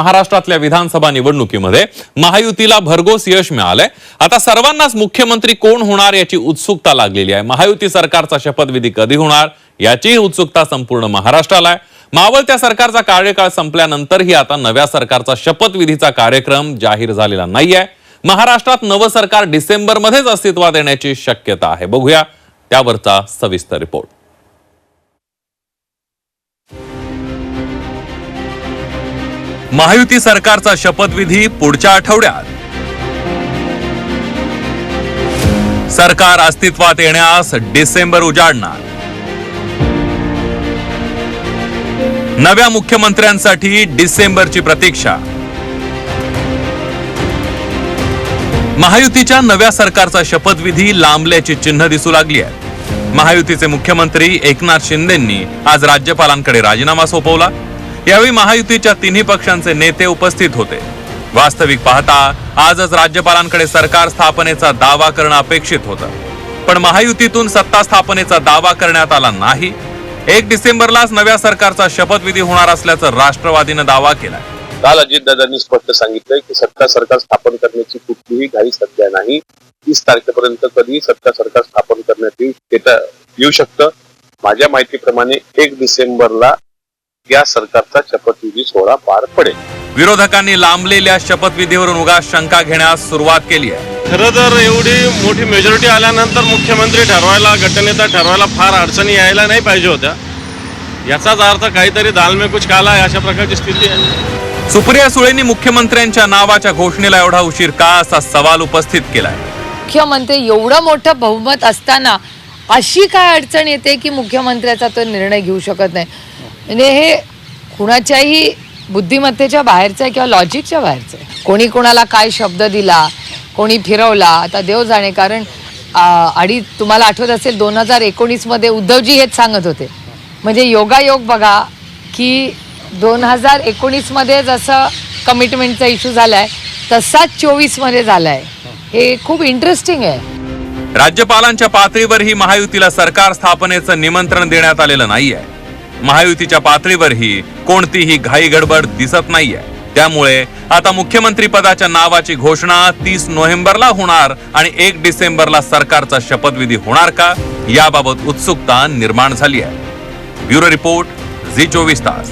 महाराष्ट्रातल्या विधानसभा निवडणुकीमध्ये महायुतीला भरघोस यश मिळालंय. आता सर्वांनाच मुख्यमंत्री कोण होणार याची उत्सुकता लागलेली आहे. महायुती सरकारचा शपथविधी कधी होणार याचीही उत्सुकता संपूर्ण महाराष्ट्राला आहे. मावळत्या सरकारचा कार्यकाळ संपल्यानंतरही आता नव्या सरकारचा शपथविधीचा कार्यक्रम जाहीर झालेला नाहीये. महाराष्ट्रात नवं सरकार डिसेंबरमध्येच अस्तित्वात येण्याची शक्यता आहे. बघूया त्यावरचा सविस्तर रिपोर्ट. महायुती सरकारचा शपथविधी पुढच्या आठवड्यात. सरकार अस्तित्वात येण्यास डिसेंबर उजाडणार. नव्या मुख्यमंत्र्यांसाठी डिसेंबरची प्रतीक्षा. महायुतीच्या नव्या सरकारचा शपथविधी लांबल्याची चिन्ह दिसू लागली आहेत महायुतीचे मुख्यमंत्री एकनाथ शिंदेंनी आज राज्यपालांकडे राजीनामा सोपवला. यावेळी महायुतीच्या तिन्ही पक्षांचे नेते उपस्थित होते. वास्तविक पाहता आजच राज्यपालांकडे सरकार स्थापनेचा दावा करणं अपेक्षित होतं. पण महायुतीतून सत्ता स्थापनेचा दावा करण्यात आला नाही. एक डिसेंबरलाच नव्या सरकारचा शपथविधी होणार असल्याचं राष्ट्रवादीनं दावा केला काल अजितदादांनी स्पष्ट सांगितलंय की सत्ता सरकार स्थापन करण्याची कुठलीही घाई सध्या नाही. तीस तारखेपर्यंत कधी सत्ता सरकार स्थापन करण्यात येऊ येऊ शकतं. माझ्या माहितीप्रमाणे एक डिसेंबरला या सरकारचा शपथविधी सोहळा पार पडेल. विरोधकांनी लांबलेल्या शपथविधीवरून उगाच शंका घेण्यास सुरुवात केली आहे. खरं तर एवढी मोठी मेजॉरिटी आल्यानंतर मुख्यमंत्री ठरवायला गटनेता ठरवायला फार अडचणी यायला नाही पाहिजे होत्या. याचाच अर्थ काहीतरी दाल में कुछ काला आहे अशा प्रकारची स्थिती आहे. सुप्रिया सुळेंनी मुख्यमंत्र्यांच्या नावाच्या घोषणेला एवढा उशीर का असा सवाल उपस्थित केलाय. मुख्यमंत्री एवढं मोठं बहुमत असताना अशी काय अडचण येते की मुख्यमंत्र्याचा तो निर्णय घेऊ शकत नाही? म्हणजे हे कुणाच्याही बुद्धिमत्तेच्या बाहेरचं आहे किंवा लॉजिकच्या बाहेरचं आहे. कोणी कोणाला काय शब्द दिला कोणी फिरवला आता देव जाणे कारण आ, आणि तुम्हाला आठवत असेल दोन हजार एकोणीसमध्ये उद्धवजी हेच सांगत होते. म्हणजे योगायोग बघा की दोन हजार एकोणीसमध्ये जसं कमिटमेंटचा इश्यू झाला आहे तसाच चोवीसमध्ये झाला आहे हे खूप इंटरेस्टिंग आहे. राज्यपालांच्या पातळीवर ही महायुतीला सरकार स्थापनेचं निमंत्रण देण्यात आलेलं नाही आहे महायुतीच्या पातळीवरही कोणतीही घाई गडबड दिसत नाहीये. त्यामुळे आता मुख्यमंत्री पदाच्या नावाची घोषणा तीस नोव्हेंबरला होणार आणि एक डिसेंबरला सरकारचा शपथविधी होणार का याबाबत उत्सुकता निर्माण झाली आहे. ब्युरो रिपोर्ट झी चोवीस तास.